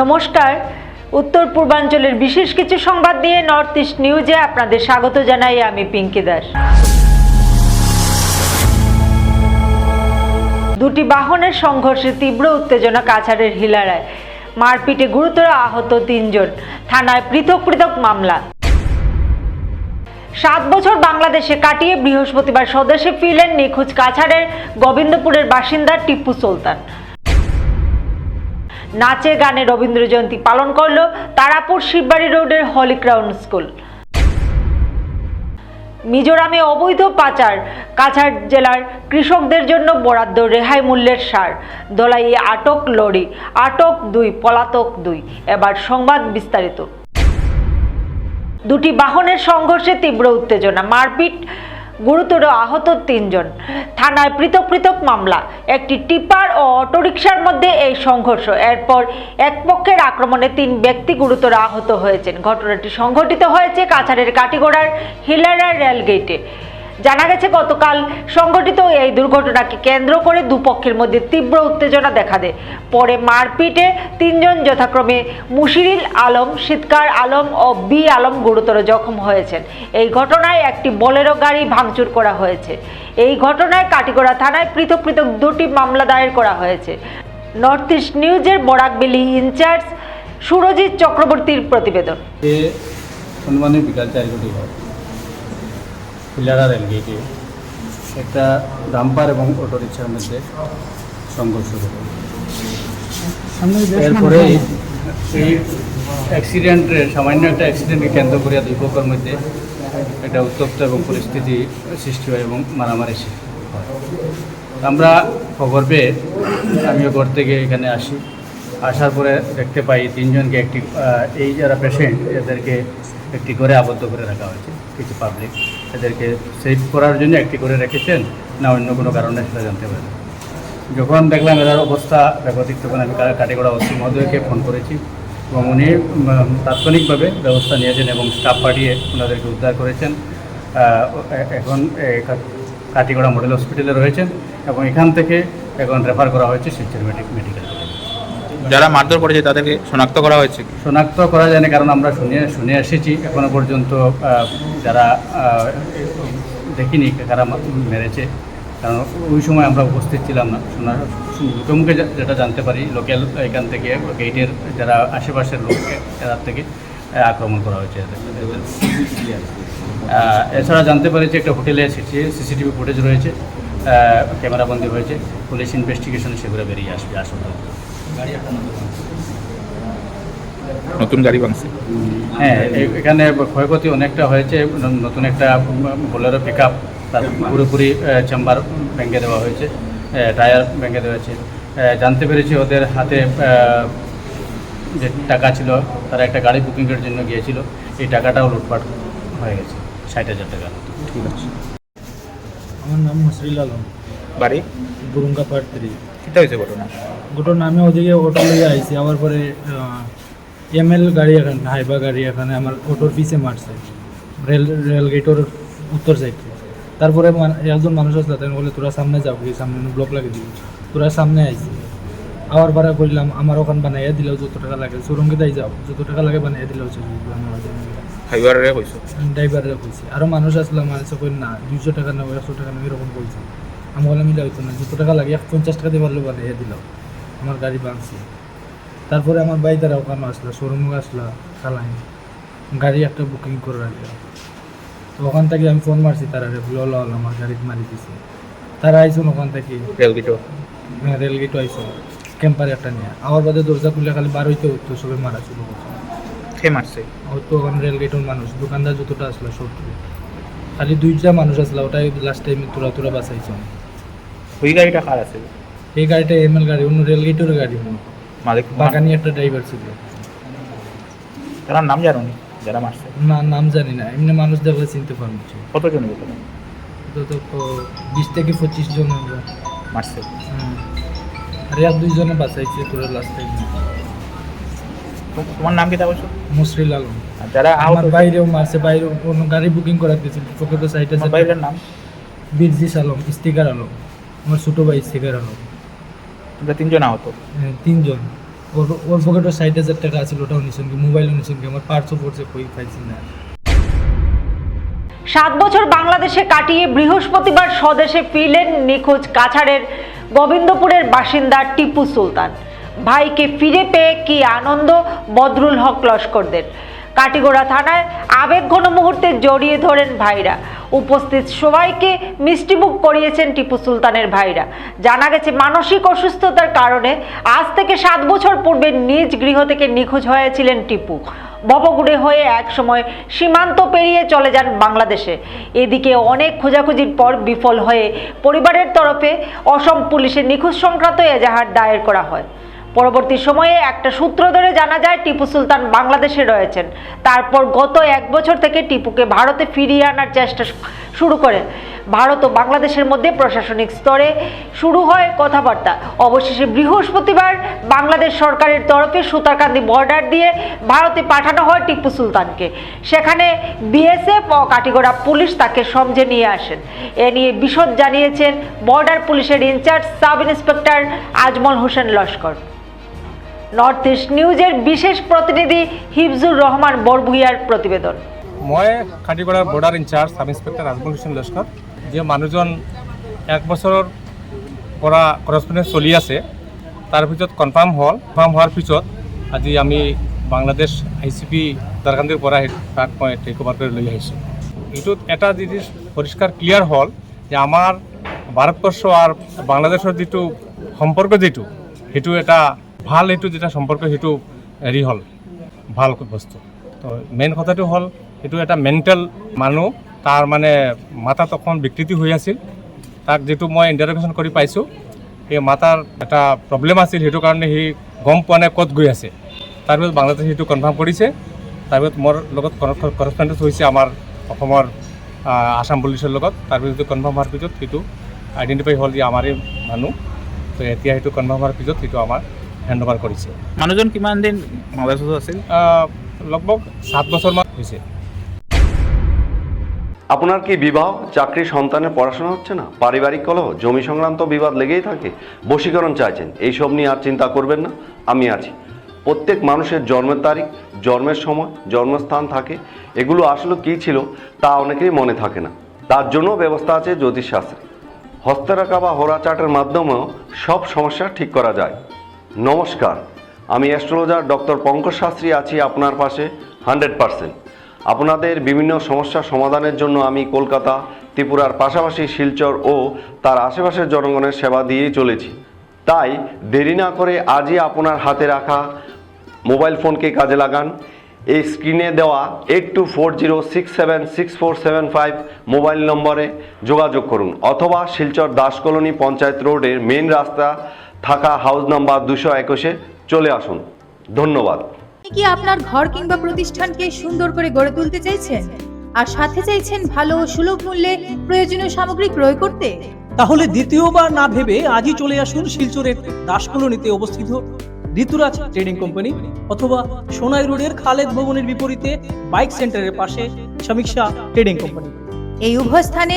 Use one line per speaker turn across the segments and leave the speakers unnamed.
নমস্কার উত্তর পূর্বাঞ্চলের বিশেষ কিছু সংবাদ দিয়ে নর্থ ইস্ট নিউজে আপনাদের স্বাগত জানাই আমি পিঙ্কি দাস দুটি বাহনের সংঘর্ষে তীব্র উত্তেজনা কাছাড়ের হিলারায় মারপিটে গুরুতর আহত তিনজন থানায় পৃথক পৃথক মামলা সাত বছর বাংলাদেশে কাটিয়ে বৃহস্পতিবার স্বদেশে ফিরলেন নিখোঁজ কাছাড়ের গোবিন্দপুরের বাসিন্দা টিপু সুলতান নাচে গানে রবীন্দ্র জয়ন্তী পালন করল তারাপুর শিববাড়ি রোডের হলি ক্রাউন স্কুল মিজোরামে অবৈধ পাচার কাছাড় জেলার কৃষকদের জন্য বরাদ্দ রেহাই মূল্যের সার দোলাইয়ে আটক লরি আটক দুই পলাতক দুই এবার সংবাদ বিস্তারিত দুটি বাহনের সংঘর্ষে তীব্র উত্তেজনা মারপিট গুরুতর আহত তিনজন থানায় পৃথক পৃথক মামলা একটি টিপার ও অটোরিকশার মধ্যে এই সংঘর্ষ এরপর এক পক্ষের আক্রমণে তিন ব্যক্তি গুরুতর আহত হয়েছেন ঘটনাটি সংঘটিত হয়েছে কাছাড়ের কাটিগোড়ার হিলারা রেলগেটে জানা গেছে গতকাল সংঘটিত এই দুর্ঘটনাকে কেন্দ্র করে দুপক্ষের মধ্যে তীব্র উত্তেজনা দেখা দেয় পরে মারপিটে তিনজন যথাক্রমে মুশিরিল আলম শীতকার আলম ও বি আলম গুরুতর জখম হয়েছেন এই ঘটনায় একটি বোলেরো গাড়ি ভাঙচুর করা হয়েছে এই ঘটনায় কাটিগড়া থানায় পৃথক পৃথক দুটি মামলা দায়ের করা হয়েছে নর্থ ইস্ট নিউজের বরাকবেলি ইনচার্জ সুরজিৎ চক্রবর্তীর প্রতিবেদন
বিকাল চারি পিলারা রেলগেটে একটা ডাম্পার এবং অটো রিক্সার মধ্যে সংঘর্ষ ঘটে এরপরে এই অ্যাক্সিডেন্টে সামান্য একটা অ্যাক্সিডেন্টকে কেন্দ্র করে দুই পক্ষের মধ্যে একটা উত্তপ্ত এবং পরিস্থিতি সৃষ্টি হয় এবং মারামারি আমরা খবর পেয়ে আমিও ঘর থেকে এখানে আসি আসার পরে দেখতে পাই তিনজনকে একটি এই যারা পেশেন্ট এদেরকে একটি করে আবদ্ধ করে রাখা হয়েছে কিছু পাবলিক এদেরকে সেভ করার জন্য একটি করে রেখেছেন না অন্য কোনো কারণে সেটা জানতে পারেন যখন দেখলাম এদের অবস্থা ব্যাপারিক তখন আমি কাটিগড়া অসি মহোদয়কে ফোন করেছি এবং উনি তাৎক্ষণিকভাবে ব্যবস্থা নিয়েছেন এবং স্টাফ পাঠিয়ে ওনাদেরকে উদ্ধার করেছেন এখন কাটিগড়া মডেল হসপিটালে রয়েছেন এবং এখান থেকে এখন রেফার করা হয়েছে শিলচর মেডিকেল
যারা মারধর করেছে তাদেরকে শনাক্ত করা হয়েছে
শনাক্ত করা যায়নি কারণ আমরা শুনে শুনে এসেছি এখনো পর্যন্ত যারা দেখিনি কারা মেরেছে কারণ ওই সময় আমরা উপস্থিত ছিলাম না শোনার মুখে যেটা জানতে পারি লোকাল এখান থেকে গেটের যারা আশেপাশের লোক তার থেকে আক্রমণ করা হয়েছে এছাড়া জানতে পারি যে একটা হোটেলে এসেছে সিসিটিভি ফুটেজ রয়েছে ক্যামেরাবন্দি হয়েছে পুলিশ ইনভেস্টিগেশন সেগুলো বেরিয়ে আসবে আসল
নতুন গাড়ি বানছে
হ্যাঁ এখানে ক্ষয়ক্ষতি অনেকটা হয়েছে নতুন একটা বোলেরো পিক আপ তার পুরোপুরি চেম্বার ভেঙে দেওয়া হয়েছে টায়ার ভেঙে দেওয়া হয়েছে জানতে পেরেছি ওদের হাতে যে টাকা ছিল তারা একটা গাড়ি বুকিংয়ের জন্য গিয়েছিল এই টাকাটাও লুটপাট হয়ে গেছে ষাট হাজার টাকা ঠিক আছে
আমার নাম মুসরিল আলম বাড়ি বুরুঙ্গা পার্ট থ্রি
কীটা হয়েছে ঘটনা
ঘটনা আমি ওদিকে অটো লিয়ে আইছি আবার পরে এমএল গাড়ি এখানে হাইবা গাড়ি এখানে আমার অটোর পিছে মারছে রেল রেল গেটোর উত্তর সাইড তারপরে একজন মানুষ আসলে তাই বলে তোরা সামনে যাও কি সামনে ব্লক লাগিয়ে দিবি তোরা সামনে আইছি আবার ভাড়া করলাম আমার ওখান বানাইয়া দিলেও যত টাকা লাগে সুরঙ্গিতাই যাও যত টাকা লাগে বানাইয়া দিলেও চলবে
ড্রাইভারে কইছো
ড্রাইভারে কইছি আর মানুষ আসলে মানে সকল না দুইশো টাকা না একশো টাকা না এরকম কইছে আমি বললাম মিলা হইতো না দুশো টাকা লাগে এক পঞ্চাশ টাকা দিয়ে পারলো বলে হে দিলাম আমার গাড়ি ভাঙছি তারপরে আমার বাড়ি তারা ওখানে আসলো শোরুমও আসলো খালাই গাড়ি একটা বুকিং করে রাখলাম তো ওখান থেকে আমি ফোন মারছি তারা লল আমার গাড়ি মারি দিছে তারা আইসুন ওখান থেকে রেলগেট হ্যাঁ রেলগেট আইসুন ক্যাম্পারে একটা নিয়ে আমার বাদে দরজা খুলে খালি বার হইতে উঠতো সবাই মারা শুরু করছে মাঠে মারছে হয়তো রেলগেটের মানুষ দোকানদার যতটা আসলো সব খালি দুইটা মানুষ আসলো ওটাই লাস্ট টাইমে তোরা তোরা বাঁচাইছ
ওই গাড়িটা কার আছে
এই গাড়িটা এমএল গাড়ি অন্য রেলগেটের গাড়ি মালিক বাগানি একটা ড্রাইভার ছিল
তার নাম জানো যারা মারছে
না নাম জানি না এমনি মানুষ দেখলে চিনতে পারছি কতজন তো বিশ থেকে পঁচিশ জন আমরা মারছে আর দুইজনে বাঁচাইছে তোরা লাস্ট টাইম
তোমার নাম কি তা বলছো
মুসরিল আলম যারা আমার বাইরেও মারছে বাইরে অন্য গাড়ি বুকিং করা দিয়েছে পকেটে সাইটে বাইরের নাম বীরজিস আলম স্টিকার আলম আমার ছোট ভাই স্টিকার আলম
তোমরা তিনজন আহত
হ্যাঁ, তিনজন ওর ওর পকেটে ষাট হাজার টাকা আছে ওটাও নিছেন কি মোবাইলও নিছেন কি আমার পার্সও পড়ছে কই পাইছি না
সাত বছর বাংলাদেশে কাটিয়ে বৃহস্পতিবার স্বদেশে ফিরলেন নিখোঁজ কাছাড়ের গোবিন্দপুরের বাসিন্দা টিপু সুলতান ভাইকে ফিরে পেয়ে কি আনন্দ বদরুল হক লস্করদের কাটিগোড়া থানায় ঘন মুহূর্তে জড়িয়ে ধরেন ভাইরা উপস্থিত সবাইকে মিষ্টিমুখ করিয়েছেন টিপু সুলতানের ভাইরা জানা গেছে মানসিক অসুস্থতার কারণে আজ থেকে সাত বছর পূর্বে নিজ গৃহ থেকে নিখোঁজ হয়েছিলেন টিপু ভবগুড়ে হয়ে একসময় সীমান্ত পেরিয়ে চলে যান বাংলাদেশে এদিকে অনেক খোঁজাখুঁজির পর বিফল হয়ে পরিবারের তরফে অসম পুলিশের নিখোঁজ সংক্রান্ত এজাহার দায়ের করা হয় পরবর্তী সময়ে একটা সূত্র ধরে জানা যায় টিপু সুলতান বাংলাদেশে রয়েছেন তারপর গত এক বছর থেকে টিপুকে ভারতে ফিরিয়ে আনার চেষ্টা শুরু করে ভারত ও বাংলাদেশের মধ্যে প্রশাসনিক স্তরে শুরু হয় কথাবার্তা অবশেষে বৃহস্পতিবার বাংলাদেশ সরকারের তরফে সুতারকান্দি বর্ডার দিয়ে ভারতে পাঠানো হয় টিপু সুলতানকে সেখানে বিএসএফ ও কাটিগড়া পুলিশ তাকে সমঝে নিয়ে আসেন এ নিয়ে বিশদ জানিয়েছেন বর্ডার পুলিশের in charge sub inspector Azmal Hossain Laskar north east নিউজের বিশেষ প্রতিনিধি হিফজুর রহমান বরভুইয়ার প্রতিবেদন
মই Khatigora border in charge sub inspector Azmal Hossain Laskar যে মানুষজন এক বছরের পৰা করেসপন্ডেন্স চলি আছে তাৰ ভিতৰত কনফাৰ্ম হ'ল কনফাৰ্ম হোৱাৰ পিছত আজি আমি বাংলাদেশ আই চি পি পৰা তাক মই টেক কৰি লৈ আহিছোঁ এইটোত এটা জিনিস পৰিষ্কাৰ ক্লিয়াৰ হ'ল যে আমাৰ ভাৰতবৰ্ষ আৰু বাংলাদেশৰ যিটো সম্পৰ্ক যিটো সেইটো এটা ভাল এইটো যেতিয়া সম্পৰ্ক সেইটো হেৰি হ'ল ভাল বস্তু তো মেইন কথাটো হ'ল সেইটো এটা মেণ্টেল মানুহ তাৰ মানে মাতাত অকণমান বিকৃতি হৈ আছিল তাক যিটো মই ইণ্টাৰভেশ্যন কৰি পাইছোঁ সেই মাতাৰ এটা প্ৰব্লেম আছিল সেইটো কাৰণে সি গম পোৱা নাই ক'ত গৈ আছে তাৰপিছত বাংলাদেশে সেইটো কনফাৰ্ম কৰিছে তাৰপিছত মোৰ লগত কৰেছপণ্ডেঞ্চ হৈছে আমাৰ অসমৰ আসাম পুলিচৰ লগত তাৰপিছত কনফাৰ্ম হোৱাৰ পিছত সেইটো আইডেণ্টিফাই হ'ল যে আমাৰেই মানুহ তো এতিয়া সেইটো কনফাৰ্ম হোৱাৰ পিছত সেইটো আমাৰ হেণ্ড করেছে
মানুষজন কিমান দিন
লগভগ সাত বছৰমান হয়েছে
আপনার কি বিবাহ চাকরি সন্তানের পড়াশোনা হচ্ছে না পারিবারিক কলহ জমি সংক্রান্ত বিবাদ লেগেই থাকে বশীকরণ চাইছেন এইসব নিয়ে আর চিন্তা করবেন না আমি আছি প্রত্যেক মানুষের জন্মের তারিখ জন্মের সময় জন্মস্থান থাকে এগুলো আসলে কী ছিল তা অনেকেই মনে থাকে না তার জন্য ব্যবস্থা আছে জ্যোতিষশাস্ত্রে হস্তরেখা বা হোরাচাটের মাধ্যমেও সব সমস্যা ঠিক করা যায় নমস্কার আমি অ্যাস্ট্রোলজার ডক্টর পঙ্কজ শাস্ত্রী আছি আপনার পাশে হান্ড্রেড পারসেন্ট আপনাদের বিভিন্ন সমস্যা সমাধানের জন্য আমি কলকাতা ত্রিপুরার পাশাপাশি শিলচর ও তার আশেপাশের জনগণের সেবা দিয়েই চলেছি তাই দেরি না করে আজই আপনার হাতে রাখা মোবাইল ফোনকে কাজে লাগান এই স্ক্রিনে দেওয়া eight two four zero six seven six four seven five mobile নম্বরে যোগাযোগ করুন অথবা শিলচর দাস কলোনি পঞ্চায়েত রোডের মেন রাস্তা ঢাকা হাউস নাম্বার দুশো একুশে চলে আসুন ধন্যবাদ
কি আপনার ঘর কিংবা প্রতিষ্ঠানকে সুন্দর করে গড়ে তুলতে চাইছেন আর সাথে চাইছেন ভালো ও সুলভ মূল্যে প্রয়োজনীয় সামগ্রী ক্রয় করতে
তাহলে দ্বিতীয়বার না ভেবে আজই চলে আসুন শিলচরের দাসকলোনিতে অবস্থিত ঋতুরাজ ট্রেডিং কোম্পানি অথবা সোনাই রোডের খালেদ ভবনের বিপরীতে বাইক সেন্টারের পাশে সমীক্ষা ট্রেডিং কোম্পানি
এই উভয় স্থানে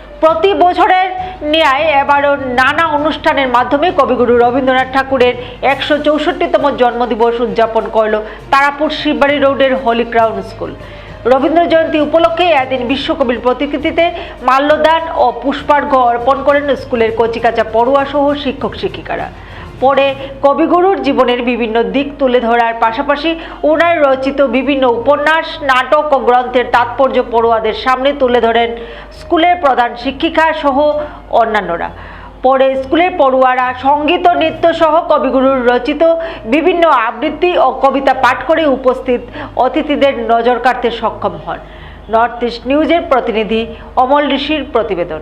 প্রতি বছরের ন্যায় এবারও নানা অনুষ্ঠানের মাধ্যমে কবিগুরু রবীন্দ্রনাথ ঠাকুরের একশো চৌষট্টিতম জন্মদিবস উদযাপন করল তারাপুর শিববাড়ি রোডের Holy Crown School Rabindra Jayanti উপলক্ষে এদিন বিশ্বকবির প্রতিকৃতিতে মাল্যদান ও পুষ্পার্ঘ অর্পণ করেন স্কুলের কচিকাচা পড়ুয়া সহ শিক্ষক শিক্ষিকারা পড়ে কবিগুরুর জীবনের বিভিন্ন দিক তুলে ধরার পাশাপাশি ওনার রচিত বিভিন্ন উপন্যাস নাটক ও গ্রন্থের তাৎপর্য পড়ুয়াদের সামনে তুলে ধরেন স্কুলের প্রধান শিক্ষিকা সহ অন্যান্যরা পরে স্কুলের পড়ুয়ারা সঙ্গীত ও নৃত্য সহ কবিগুরুর রচিত বিভিন্ন আবৃত্তি ও কবিতা পাঠ করে উপস্থিত অতিথিদের নজর কাটতে সক্ষম হন নর্থ ইস্ট নিউজের প্রতিনিধি অমল ঋষির প্রতিবেদন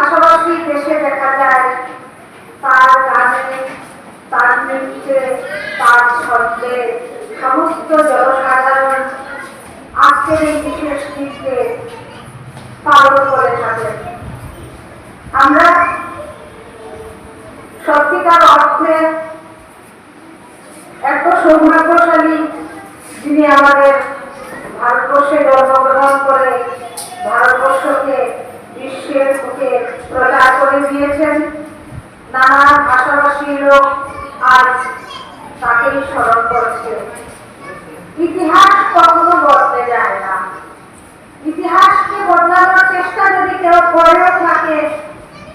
পাশাপাশি দেশে দেখা যায় তার গানে তার নৃত্যে তার শব্দে সমস্ত জনসাধারণ আজকের এই বিশেষ দিনকে পালন করে থাকেন আমরা সত্যিকার অর্থে এত সৌভাগ্যশালী যিনি আমাদের দিয়েছেন নানা ভাষাভাষী লোক আজ তাকেই স্মরণ করছে ইতিহাস কখনো বদলে যায় না ইতিহাসকে বদলানোর চেষ্টা যদি কেউ করেও থাকে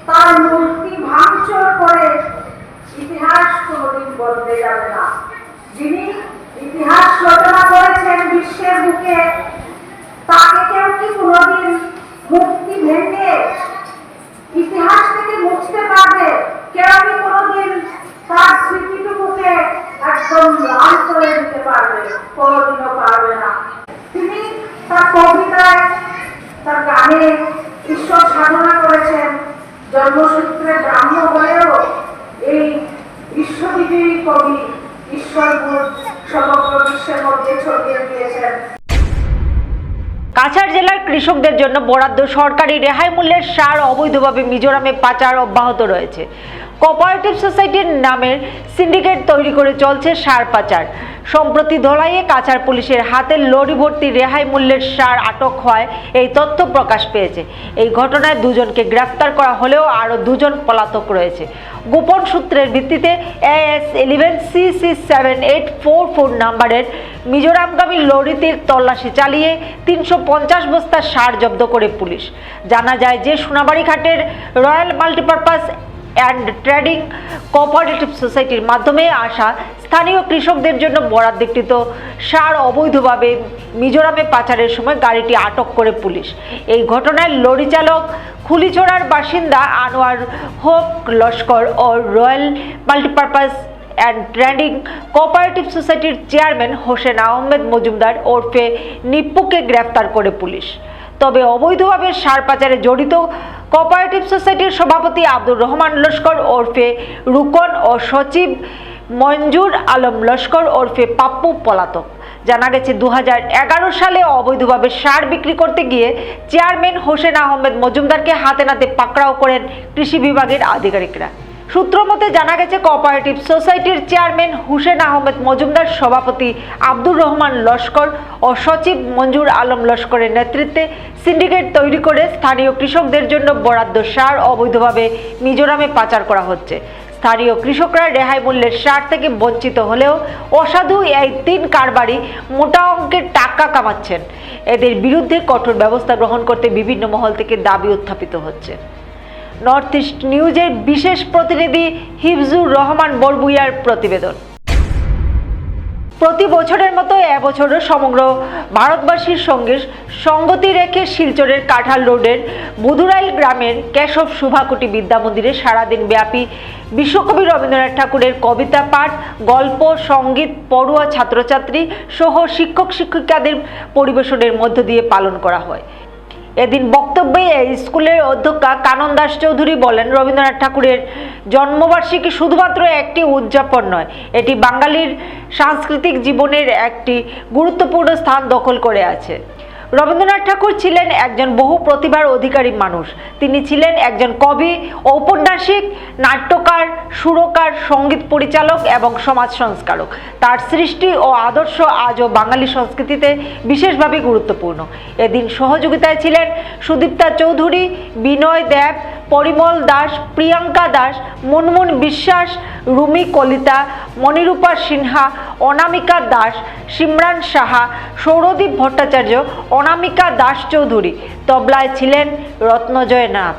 তার মূর্তি ভাঙচুর করে ইতিহাস কোনোদিন বদলে যাবে না যিনি ইতিহাস রচনা করেছেন বিশ্বের বুকে তাকে কেউ কি কোনোদিন মুক্তি ভেঙে ইতিহাস থেকে মুছতে পারবে কেউ আমি কোনোদিন তার স্মৃতিটুকুকে একদম লাল করে দিতে পারবে কোনোদিনও পারবে না তিনি তার কবিতায় তার গানে ঈশ্বর সাধনা করেছেন জন্মসূত্রে ব্রাহ্ম হয়েও এই বিশ্ববিজয়ী কবি ঈশ্বর সমগ্র বিশ্বের মধ্যে ছড়িয়ে দিয়েছেন
কাছাড় জেলার কৃষকদের জন্য বরাদ্দ সরকারি রেহাই মূল্যের সার অবৈধভাবে মিজোরামে পাচার অব্যাহত রয়েছে কোঅপারেটিভ সোসাইটির নামের সিন্ডিকেট তৈরি করে চলছে সার পাচার সম্প্রতি ধলাইয়ে কাছার পুলিশের হাতে লরি ভর্তি রেহাই মূল্যের সার আটক হয় এই তথ্য প্রকাশ পেয়েছে এই ঘটনায় দুজনকে গ্রেফতার করা হলেও আরও দুজন পলাতক রয়েছে গোপন সূত্রের ভিত্তিতে S eleven C C seven eight four four নাম্বারের মিজোরামগামী লরিতির তল্লাশি চালিয়ে তিনশো পঞ্চাশ বস্তা সার জব্দ করে পুলিশ জানা যায় যে সোনাবাড়ি ঘাটের Royal Multipurpose and Trading Cooperative সোসাইটির মাধ্যমে আসা স্থানীয় কৃষকদের জন্য বরাদ্দকৃত সার অবৈধভাবে মিজোরামে পাচারের সময় গাড়িটি আটক করে পুলিশ এই ঘটনায় লরি চালক খুলিছড়ার বাসিন্দা আনোয়ার হোক লস্কর ও Royal Multipurpose and Trading Cooperative সোসাইটির চেয়ারম্যান হোসেন আহমেদ মজুমদার ওরফে নিপ্পুকে গ্রেফতার করে পুলিশ তবে অবৈধভাবে সার পাচারে জড়িত কোঅপারেটিভ সোসাইটির সভাপতি আব্দুর রহমান লস্কর ওরফে রুকন ও সচিব মঞ্জুর আলম লস্কর ওরফে পাপ্পু পলাতক জানা গেছে দু সালে অবৈধভাবে সার বিক্রি করতে গিয়ে চেয়ারম্যান হোসেন আহমেদ মজুমদারকে হাতে নাতে পাকড়াও করেন কৃষি বিভাগের আধিকারিকরা সূত্র মতে জানা গেছে কোঅপারেটিভ সোসাইটির চেয়ারম্যান হুসেন আহমেদ মজুমদার সভাপতি আব্দুর রহমান লস্কর ও সচিব মঞ্জুর আলম লস্করের নেতৃত্বে সিন্ডিকেট তৈরি করে স্থানীয় কৃষকদের জন্য বরাদ্দ সার অবৈধভাবে মিজোরামে পাচার করা হচ্ছে স্থানীয় কৃষকরা রেহাই মূল্যের সার থেকে বঞ্চিত হলেও অসাধু এই তিন কারবারি মোটা অঙ্কের টাকা কামাচ্ছেন এদের বিরুদ্ধে কঠোর ব্যবস্থা গ্রহণ করতে বিভিন্ন মহল থেকে দাবি উত্থাপিত হচ্ছে নর্থ ইস্ট নিউজের বিশেষ প্রতিনিধি হিফজুর রহমান বরবুইয়ার প্রতিবেদন প্রতি বছরের মতো এবছরও সমগ্র ভারতবাসীর সঙ্গে সঙ্গতি রেখে শিলচরের কাঁঠাল রোডের বুধুরাইল গ্রামের কেশব শুভাকুটি বিদ্যা মন্দিরে সারাদিন ব্যাপী বিশ্বকবি রবীন্দ্রনাথ ঠাকুরের কবিতা পাঠ গল্প সঙ্গীত পড়ুয়া ছাত্রছাত্রী সহ শিক্ষক শিক্ষিকাদের পরিবেশনের মধ্য দিয়ে পালন করা হয় এদিন বক্তব্যে স্কুলের অধ্যক্ষা কানন দাস চৌধুরী বলেন রবীন্দ্রনাথ ঠাকুরের জন্মবার্ষিকী শুধুমাত্র একটি উদযাপন নয় এটি বাঙালির সাংস্কৃতিক জীবনের একটি গুরুত্বপূর্ণ স্থান দখল করে আছে রবীন্দ্রনাথ ঠাকুর ছিলেন একজন বহু প্রতিভার অধিকারী মানুষ তিনি ছিলেন একজন কবি ঔপন্যাসিক নাট্যকার সুরকার সঙ্গীত পরিচালক এবং সমাজ সংস্কারক তার সৃষ্টি ও আদর্শ আজও বাঙালি সংস্কৃতিতে বিশেষভাবে গুরুত্বপূর্ণ এদিন সহযোগিতায় ছিলেন সুদীপ্তা চৌধুরী বিনয় দেব পরিমল দাস প্রিয়াঙ্কা দাস মুনমুন বিশ্বাস রুমি কলিতা মনিরূপা সিনহা অনামিকা দাস সিমরান সাহা সৌরদীপ ভট্টাচার্য অনামিকা দাস চৌধুরী তবলায় ছিলেন রত্নজয় নাথ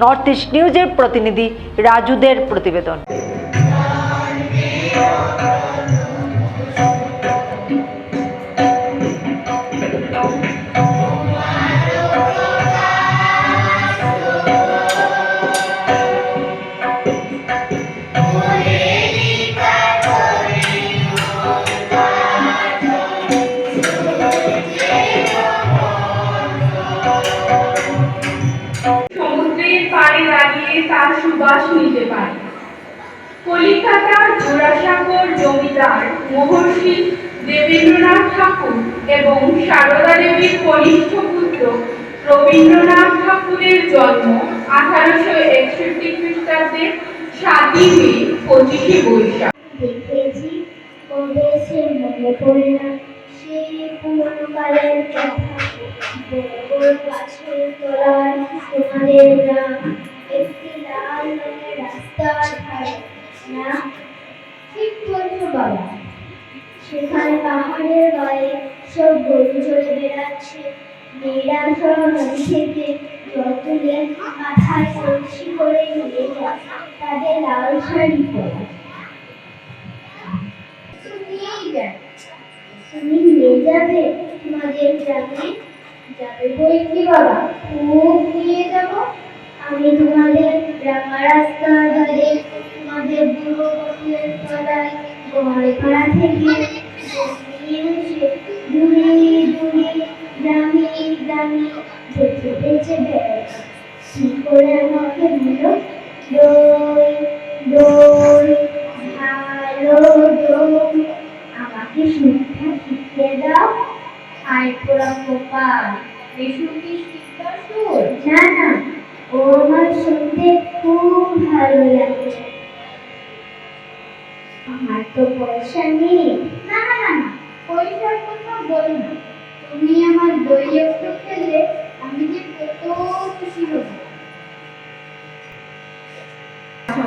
নর্থ ইস্ট নিউজের প্রতিনিধি রাজুদের প্রতিবেদন
তার সুবাস নিতে পারে কলিকাতার জোড়াসাঁকোর জমিদার মহর্ষি দেবেন্দ্রনাথ ঠাকুর এবং সারদা দেবীর কনিষ্ঠ পুত্র রবীন্দ্রনাথ ঠাকুরের জন্ম আঠারোশো একষট্টি খ্রিস্টাব্দে সাতই মে পঁচিশে বৈশাখ দেখেছি কবেছে মনে পড়ে না সেই পুরনো কালের কথা বড় বড় গাছের তলায় সোনাদের গ্রাম সব গরু চলে বেড়াচ্ছে মেয়েরা সব নদী থেকে মাথায় কলসি করে নিয়ে যায় তাদের লাল শাড়ি পরে তুমি নিয়ে যাবে তোমাদের গ্রামে যাবে বই কি বাবা খুব নিয়ে যাব আমি তোমাদের গ্রামা রাস্তা ধারে তোমাদের তলায় থেকে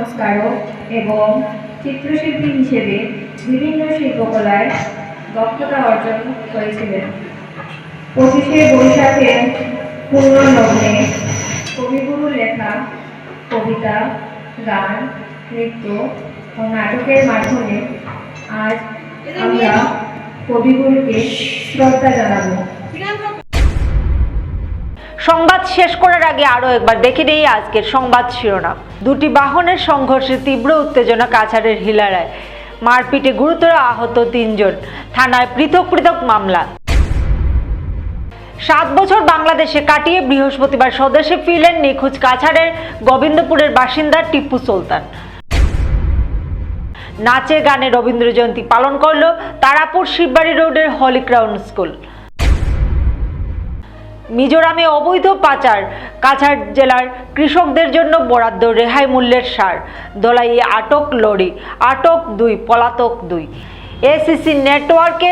সংস্কারক এবং চিত্রশিল্পী হিসেবে বিভিন্ন শিল্পকলায় দক্ষতা অর্জন করেছিলেন পঁচিশে বৈশাখে পূর্ণলগ্নে কবিগুরুর লেখা কবিতা গান নৃত্য ও নাটকের মাধ্যমে আজ আমরা কবিগুরুকে শ্রদ্ধা জানাবো সংবাদ শেষ করার আগে আরও একবার দেখে নেই আজকের সংবাদ শিরোনাম দুটি বাহনের সংঘর্ষে তীব্র উত্তেজনা কাছাড়ের হিলারায় মারপিটে গুরুতর আহত তিনজন থানায় পৃথক পৃথক মামলা সাত বছর বাংলাদেশে কাটিয়ে বৃহস্পতিবার স্বদেশে ফিরলেন নিখোঁজ কাছাড়ের গোবিন্দপুরের বাসিন্দা টিপু সুলতান নাচে গানে রবীন্দ্র জয়ন্তী পালন করল তারাপুর শিববাড়ি রোডের হলি ক্রাউন স্কুল মিজোরামে অবৈধ পাচার কাছাড় জেলার কৃষকদের জন্য বরাদ্দ রেহাই মূল্যের সার দোলাইয়ে আটক লরি আটক দুই পলাতক দুই এসিসি নেটওয়ার্কে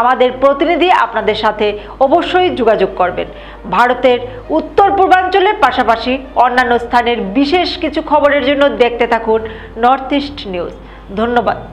আমাদের প্রতিনিধি আপনাদের সাথে অবশ্যই যোগাযোগ করবেন ভারতের উত্তর পূর্বাঞ্চলের পাশাপাশি অন্যান্য স্থানের বিশেষ কিছু খবরের জন্য দেখতে থাকুন নর্থ ইস্ট নিউজ ধন্যবাদ